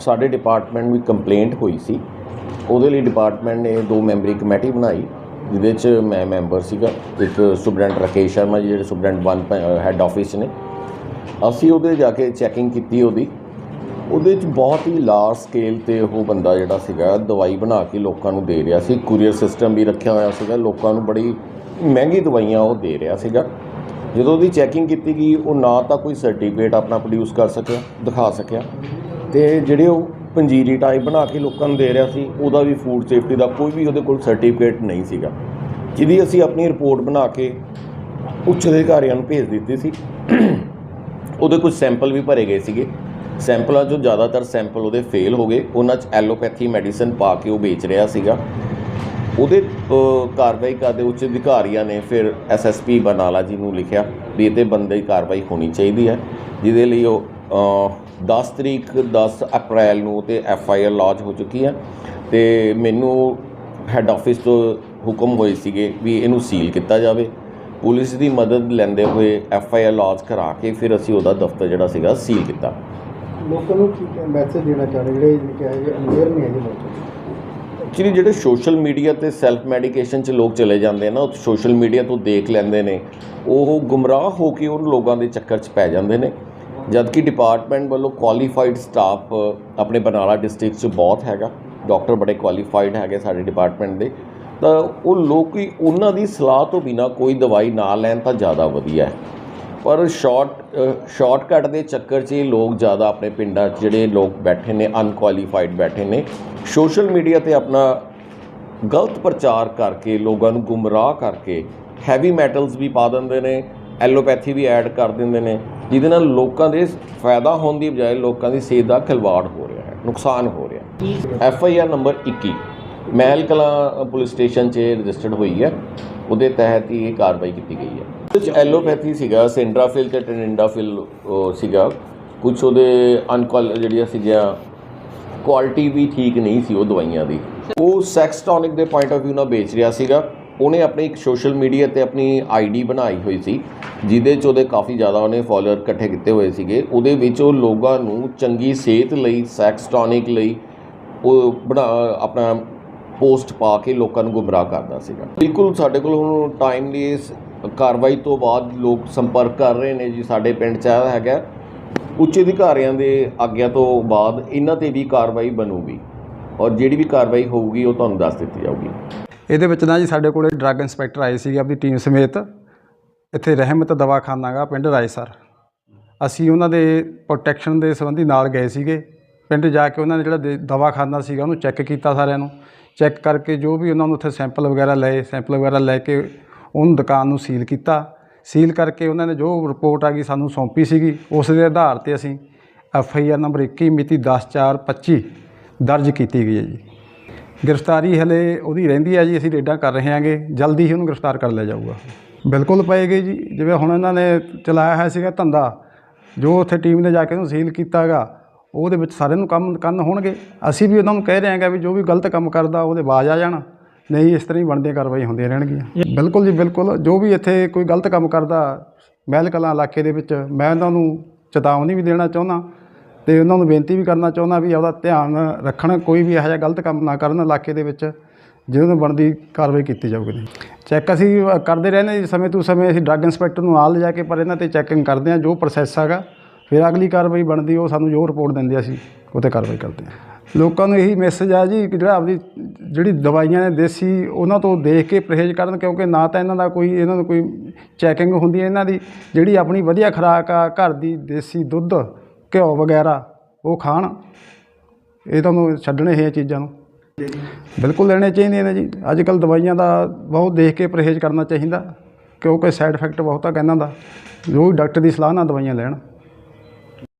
ਸਾਡੇ ਡਿਪਾਰਟਮੈਂਟ ਨੂੰ ਕੰਪਲੇਂਟ ਹੋਈ ਸੀ। ਉਹਦੇ ਲਈ ਡਿਪਾਰਟਮੈਂਟ ਨੇ ਦੋ ਮੈਂਬਰੀ ਕਮੇਟੀ ਬਣਾਈ, ਜਿਹਦੇ 'ਚ ਮੈਂ ਮੈਂਬਰ ਸੀਗਾ, ਇੱਕ ਸੁਪਰਡੈਂਟ ਰਕੇਸ਼ ਸ਼ਰਮਾ ਜੀ, ਜਿਹੜੇ ਸੁਪਰਡੈਂਟ 1 ਹੈੱਡ ਆਫਿਸ ਨੇ। ਅਸੀਂ ਉਹਦੇ ਜਾ ਕੇ ਚੈਕਿੰਗ ਕੀਤੀ ਉਹਦੀ। ਉਹਦੇ 'ਚ ਬਹੁਤ ਹੀ ਲਾਰਜ ਸਕੇਲ ਤੇ ਉਹ ਬੰਦਾ ਜਿਹੜਾ ਸੀਗਾ, ਦਵਾਈ ਬਣਾ ਕੇ ਲੋਕਾਂ ਨੂੰ ਦੇ ਰਿਹਾ ਸੀ। ਕੁਰੀਅਰ ਸਿਸਟਮ ਵੀ ਰੱਖਿਆ ਹੋਇਆ ਸੀਗਾ, ਲੋਕਾਂ ਨੂੰ ਬੜੀ ਮਹਿੰਗੀ ਦਵਾਈਆਂ ਉਹ ਦੇ ਰਿਹਾ ਸੀਗਾ। ਜਦੋਂ ਉਹਦੀ ਚੈਕਿੰਗ ਕੀਤੀ ਗਈ, ਉਹ ਨਾ ਤਾਂ ਕੋਈ ਸਰਟੀਫਿਕੇਟ ਆਪਣਾ ਪ੍ਰੋਡਿਊਸ ਕਰ ਸਕਿਆ, ਦਿਖਾ ਸਕਿਆ। ਤੇ ਜਿਹੜੇ ਉਹ ਪੰਜੀਰੀ ਟਾਈਪ ਬਣਾ ਕੇ ਲੋਕਾਂ ਨੂੰ ਦੇ ਰਿਹਾ ਸੀ, ਉਹਦਾ ਵੀ ਫੂਡ ਸੇਫਟੀ ਦਾ ਕੋਈ ਵੀ ਉਹਦੇ ਕੋਲ ਸਰਟੀਫਿਕੇਟ ਨਹੀਂ ਸੀਗਾ। ਜਿਹਦੀ ਅਸੀਂ ਆਪਣੀ ਰਿਪੋਰਟ ਬਣਾ ਕੇ ਉੱਚ ਅਧਿਕਾਰੀਆਂ ਨੂੰ ਭੇਜ ਦਿੱਤੀ ਸੀ। ਉਹਦੇ ਕੁਝ ਸੈਂਪਲ ਵੀ ਭਰੇ ਗਏ ਸੀਗੇ। ਸੈਂਪਲਾਂ 'ਚੋਂ ਜ਼ਿਆਦਾਤਰ ਸੈਂਪਲ ਉਹਦੇ ਫੇਲ ਹੋ ਗਏ। ਉਹਨਾਂ 'ਚ ਐਲੋਪੈਥੀ ਮੈਡੀਸਨ ਪਾ ਕੇ ਉਹ ਵੇਚ ਰਿਹਾ ਸੀਗਾ। ਉਹਦੇ ਕਾਰਵਾਈ ਕਰਦੇ ਉੱਚ ਅਧਿਕਾਰੀਆਂ ਨੇ ਫਿਰ ਐਸਐਸਪੀ ਬਰਨਾਲਾ ਜੀ ਨੂੰ ਲਿਖਿਆ ਵੀ ਇਹ ਬੰਦੇ ਦੀ ਕਾਰਵਾਈ ਹੋਣੀ ਚਾਹੀਦੀ ਹੈ, ਜਿਹਦੇ ਲਈ ਉਹ 10 ਤਰੀਕ 10 ਅਪ੍ਰੈਲ ਨੂੰ ਤੇ ਐਫ ਆਈ ਆਰ ਲੌਂਚ ਹੋ ਚੁੱਕੀ ਹੈ ਤੇ ਮੈਨੂੰ ਹੈੱਡ ਆਫਿਸ ਤੋਂ ਹੁਕਮ ਹੋਏ ਸੀਗੇ ਵੀ ਇਹਨੂੰ ਸੀਲ ਕੀਤਾ ਜਾਵੇ। ਪੁਲਿਸ ਦੀ ਮਦਦ ਲੈਂਦੇ ਹੋਏ ਐਫ ਆਈ ਆਰ ਲੌਂਚ ਕਰਾ ਕੇ ਫਿਰ ਅਸੀਂ ਉਹਦਾ ਦਫ਼ਤਰ ਜਿਹੜਾ ਸੀਗਾ ਸੀਲ ਕੀਤਾ। ਲੋਕਾਂ ਨੂੰ ਕੀ ਮੈਸੇਜ ਦੇਣਾ ਚਾਹੁੰਦੇ ਜਿਹੜੇ ਕਿ ਹੈਗੇ ਅਨਵੇਅਰ ਨਹੀਂ ਹੈਗੇ ਲੋਕ। ਐਕਚੁਅਲੀ ਜਿਹੜੇ ਸੋਸ਼ਲ ਮੀਡੀਆ ਤੇ ਸੈਲਫ ਮੈਡੀਕੇਸ਼ਨ 'ਚ ਲੋਕ ਚਲੇ ਜਾਂਦੇ ਨਾ ਉਹ ਸੋਸ਼ਲ ਮੀਡੀਆ ਤੋਂ ਦੇਖ ਲੈਂਦੇ ਨੇ ਉਹ ਗੁੰਮਰਾਹ ਹੋ ਕੇ ਉਹ ਲੋਕਾਂ ਦੇ ਚੱਕਰ 'ਚ ਪੈ ਜਾਂਦੇ ਨੇ। ਜਦਕਿ ਡਿਪਾਰਟਮੈਂਟ ਵੱਲੋਂ ਕੁਆਲੀਫਾਈਡ ਸਟਾਫ ਆਪਣੇ ਬਰਨਾਲਾ ਡਿਸਟ੍ਰਿਕਟ 'ਚ ਬਹੁਤ ਹੈਗਾ। ਡਾਕਟਰ ਬੜੇ ਕੁਆਲੀਫਾਈਡ ਹੈਗੇ ਸਾਡੇ ਡਿਪਾਰਟਮੈਂਟ ਦੇ। ਤਾਂ ਉਹ ਲੋਕ ਹੀ ਉਹਨਾਂ ਦੀ ਸਲਾਹ ਤੋਂ ਬਿਨਾ ਕੋਈ ਦਵਾਈ ਨਾ ਲੈਣ ਤਾਂ ਜ਼ਿਆਦਾ ਵਧੀਆ ਹੈ। ਪਰ ਸ਼ਾਰਟ ਸ਼ਾਰਟਕਟ ਦੇ ਚੱਕਰ 'ਚ ਲੋਕ ਜ਼ਿਆਦਾ ਆਪਣੇ ਪਿੰਡਾਂ 'ਚ ਜਿਹੜੇ ਲੋਕ ਬੈਠੇ ਨੇ ਅਨਕੁਆਲੀਫਾਈਡ ਬੈਠੇ ਨੇ ਸੋਸ਼ਲ ਮੀਡੀਆ ਤੇ ਆਪਣਾ ਗਲਤ ਪ੍ਰਚਾਰ ਕਰਕੇ, ਲੋਕਾਂ ਨੂੰ ਗੁੰਮਰਾਹ ਕਰਕੇ ਹੈਵੀ ਮੈਟਲਸ ਵੀ ਪਾ ਦਿੰਦੇ ਨੇ ਐਲੋਪੈਥੀ ਵੀ ਐਡ ਕਰ ਦਿੰਦੇ ਨੇ। ਜਿਹਦੇ ਨਾਲ ਲੋਕਾਂ ਦੇ ਫਾਇਦਾ ਹੋਣ ਦੀ ਬਜਾਏ ਲੋਕਾਂ ਦੀ ਸਿਹਤ ਦਾ ਖਿਲਵਾੜ ਹੋ ਰਿਹਾ ਹੈ, ਨੁਕਸਾਨ ਹੋ ਰਿਹਾ ਹੈ। F I R number 21 Mehal Kalan police station 'ਚ ਰਜਿਸਟਰਡ ਹੋਈ ਹੈ। ਉਹਦੇ ਤਹਿਤ ਹੀ ਇਹ ਕਾਰਵਾਈ ਕੀਤੀ ਗਈ ਹੈ। ਉਹਦੇ 'ਚ ਐਲੋਪੈਥੀ ਸੀਗਾ, ਸੈਂਡਰਾਫਿਲ ਤੇ ਟੈਨਿੰਡਾਫਿਲ ਸੀਗਾ। ਕੁਝ ਉਹਦੇ ਅਨਕੁਆਲ, ਜਿਹੜੀਆਂ ਸੀਗੀਆਂ, ਕੁਆਲਿਟੀ ਵੀ ਠੀਕ ਨਹੀਂ ਸੀ ਉਹ ਦਵਾਈਆਂ ਦੀ। ਉਹ ਸੈਕਸ ਟੌਨਿਕ ਦੇ ਪੁਆਇੰਟ ਆਫ View ਨਾਲ ਵੇਚ ਰਿਹਾ ਸੀਗਾ। ਉਹਨੇ ਆਪਣੀ ਇੱਕ ਸੋਸ਼ਲ ਮੀਡੀਆ ਤੇ ਆਪਣੀ ਆਈਡੀ ਬਣਾਈ ਹੋਈ ਸੀ, ਜਿਹਦੇ 'ਚ ਉਹਦੇ ਕਾਫੀ ਜ਼ਿਆਦਾ ਉਹਨੇ ਫਾਲੋਅਰ ਇਕੱਠੇ ਕੀਤੇ ਹੋਏ ਸੀਗੇ। ਉਹਦੇ ਵਿੱਚ ਉਹ ਲੋਕਾਂ ਨੂੰ ਚੰਗੀ ਸਿਹਤ ਲਈ ਸੈਕਸ ਟੌਨਿਕ ਲਈ ਉਹ ਬਣਾ, ਆਪਣਾ ਪੋਸਟ ਪਾ ਕੇ ਲੋਕਾਂ ਨੂੰ ਗੁੰਮਰਾਹ ਕਰਦਾ ਸੀਗਾ। ਬਿਲਕੁਲ ਸਾਡੇ ਕੋਲ ਹੁਣ ਟਾਈਮਲੀ ਇਸ ਕਾਰਵਾਈ ਤੋਂ ਬਾਅਦ ਲੋਕ ਸੰਪਰਕ ਕਰ ਰਹੇ ਨੇ ਜੀ, ਸਾਡੇ ਪਿੰਡ 'ਚ ਆਇਆ ਹੈਗਾ। ਉੱਚ ਅਧਿਕਾਰੀਆਂ ਦੇ ਆਗਿਆ ਤੋਂ ਬਾਅਦ ਇਹਨਾਂ ਤੇ ਵੀ ਕਾਰਵਾਈ ਬਣੂਗੀ। ਔਰ ਜਿਹੜੀ ਵੀ ਕਾਰਵਾਈ ਹੋਊਗੀ, ਉਹ ਤੁਹਾਨੂੰ ਦੱਸ ਦਿੱਤੀ ਜਾਊਗੀ। ਇਹਦੇ ਵਿੱਚ ਨਾ ਜੀ ਸਾਡੇ ਕੋਲੇ ਡਰੱਗ ਇੰਸਪੈਕਟਰ ਆਏ ਸੀਗੇ ਆਪਣੀ ਟੀਮ ਸਮੇਤ। ਇੱਥੇ ਰਹਿਮਤ ਦਵਾਖਾਨਾ ਗਾ ਪਿੰਡ ਰਾਏਸਰ। ਅਸੀਂ ਉਹਨਾਂ ਦੇ ਪ੍ਰੋਟੈਕਸ਼ਨ ਦੇ ਸੰਬੰਧੀ ਨਾਲ ਗਏ ਸੀਗੇ। ਪਿੰਡ ਜਾ ਕੇ ਉਹਨਾਂ ਨੇ ਜਿਹੜਾ ਦੇ- ਦਵਾਖਾਨਾ ਸੀਗਾ ਉਹਨੂੰ ਚੈੱਕ ਕੀਤਾ ਸਾਰਿਆਂ ਨੂੰ। ਚੈੱਕ ਕਰਕੇ ਜੋ ਵੀ ਉਹਨਾਂ ਨੂੰ ਉੱਥੇ ਸੈਂਪਲ ਵਗੈਰਾ ਲਏ ਸੈਂਪਲ ਵਗੈਰਾ ਲੈ ਕੇ ਉਹਨੂੰ ਦੁਕਾਨ ਨੂੰ ਸੀਲ ਕੀਤਾ। ਸੀਲ ਕਰਕੇ ਉਹਨਾਂ ਨੇ ਜੋ ਰਿਪੋਰਟ ਆ ਗਈ ਸਾਨੂੰ ਸੌਂਪੀ ਸੀਗੀ, ਉਸ ਦੇ ਆਧਾਰ ਤੇ ਅਸੀਂ ਐਫ ਆਈ ਆਰ ਨੰਬਰ 21 ਮਿਤੀ 10/4/25 ਦਰਜ ਕੀਤੀ ਗਈ ਹੈ ਜੀ। ਗ੍ਰਿਫਤਾਰੀ ਹਲੇ ਉਹਦੀ ਰਹਿੰਦੀ ਹੈ ਜੀ, ਅਸੀਂ ਰੇਡਾਂ ਕਰ ਰਹੇ ਹਾਂਗੇ ਜਲਦੀ ਹੀ ਉਹਨੂੰ ਗ੍ਰਿਫਤਾਰ ਕਰ ਲਿਆ ਜਾਊਗਾ। ਬਿਲਕੁਲ ਪਏਗੀ ਜੀ। ਜਿਵੇਂ ਹੁਣ ਇਹਨਾਂ ਨੇ ਚਲਾਇਆ ਹੋਇਆ ਸੀਗਾ ਧੰਦਾ, ਜੋ ਉੱਥੇ ਟੀਮ ਨੇ ਜਾ ਕੇ ਉਹਨੂੰ ਸੀਲ ਕੀਤਾਗਾ ਉਹਦੇ ਵਿੱਚ ਸਾਰਿਆਂ ਨੂੰ ਕੰਮ ਕੰਨ ਹੋਣਗੇ। ਅਸੀਂ ਵੀ ਉਹਨਾਂ ਨੂੰ ਕਹਿ ਰਹੇ ਹਾਂਗੇ ਵੀ ਜੋ ਵੀ ਗਲਤ ਕੰਮ ਕਰਦਾ, ਉਹਦੇ ਬਾਜ ਆ ਜਾਣ। ਨਹੀਂ, ਇਸ ਤਰ੍ਹਾਂ ਹੀ ਬਣਦੀਆਂ ਕਾਰਵਾਈ ਹੁੰਦੀਆਂ ਰਹਿਣਗੀਆਂ। ਬਿਲਕੁਲ ਜੀ, ਬਿਲਕੁਲ। ਜੋ ਵੀ ਇੱਥੇ ਕੋਈ ਗਲਤ ਕੰਮ ਕਰਦਾ, ਮਹਿਲ ਕਲਾਂ ਇਲਾਕੇ ਦੇ ਵਿੱਚ, ਮੈਂ ਉਹਨਾਂ ਨੂੰ ਚੇਤਾਵਨੀ ਵੀ ਦੇਣਾ ਚਾਹੁੰਦਾ। ਤੇ ਉਹਨਾਂ ਨੂੰ ਬੇਨਤੀ ਵੀ ਕਰਨਾ ਚਾਹੁੰਦਾ ਵੀ ਆਪਦਾ ਧਿਆਨ ਰੱਖਣ, ਕੋਈ ਵੀ ਇਹੋ ਜਿਹਾ ਗਲਤ ਕੰਮ ਨਾ ਕਰਨ ਇਲਾਕੇ ਦੇ ਵਿੱਚ ਜਿਹਦੇ ਨੂੰ ਬਣਦੀ ਕਾਰਵਾਈ ਕੀਤੀ ਜਾਊਗੀ ਚੈੱਕ ਅਸੀਂ ਕਰਦੇ ਰਹਿੰਦੇ ਸਮੇਂ ਤੋਂ ਸਮੇਂ ਅਸੀਂ ਡਰੱਗ ਇੰਸਪੈਕਟਰ ਨੂੰ ਨਾਲ ਲਿਜਾ ਕੇ ਪਰ ਇਹਨਾਂ ਤੇ ਚੈਕਿੰਗ ਕਰਦੇ ਹਾਂ, ਜੋ ਪ੍ਰੋਸੈਸ ਹੈਗਾ, ਫਿਰ ਅਗਲੀ ਕਾਰਵਾਈ ਬਣਦੀ, ਉਹ ਸਾਨੂੰ ਜੋ ਰਿਪੋਰਟ ਦਿੰਦੇ ਅਸੀਂ, ਉਹ 'ਤੇ ਕਾਰਵਾਈ ਕਰਦੇ ਹਾਂ। ਲੋਕਾਂ ਨੂੰ ਇਹੀ ਮੈਸੇਜ ਆ ਜੀ ਕਿ ਜਿਹੜਾ ਆਪਦੀ ਜਿਹੜੀ ਦਵਾਈਆਂ ਨੇ ਦੇਸੀ, ਉਹਨਾਂ ਤੋਂ ਦੇਖ ਕੇ ਪਰਹੇਜ਼ ਕਰਨ, ਕਿਉਂਕਿ ਨਾ ਤਾਂ ਇਹਨਾਂ ਦਾ ਕੋਈ, ਇਹਨਾਂ ਨੂੰ ਕੋਈ ਚੈਕਿੰਗ ਹੁੰਦੀ ਹੈ, ਇਹਨਾਂ ਦੀ ਜਿਹੜੀ ਆਪਣੀ ਵਧੀਆ ਖੁਰਾਕ ਆ, ਘਰ ਦੀ ਦੇਸੀ ਦੁੱਧ ਘਿਓ ਵਗੈਰਾ, ਉਹ ਖਾਣ। ਇਹ ਤੁਹਾਨੂੰ ਛੱਡਣੇ ਇਹ ਚੀਜ਼ਾਂ ਨੂੰ। ਬਿਲਕੁਲ ਲੈਣੇ ਚਾਹੀਦੇ ਨੇ ਜੀ। ਅੱਜ ਕੱਲ ਦਵਾਈਆਂ ਦਾ ਬਹੁਤ ਦੇਖ ਕੇ ਪਰਹੇਜ਼ ਕਰਨਾ ਚਾਹੀਦਾ। ਕਿਉਂਕਿ ਸਾਈਡ ਇਫੈਕਟ ਬਹੁਤ ਆ ਕਹਿੰਦਾ ਦਾ ਜੋ ਡਾਕਟਰ ਦੀ ਸਲਾਹ ਨਾਲ ਦਵਾਈਆਂ ਲੈਣ।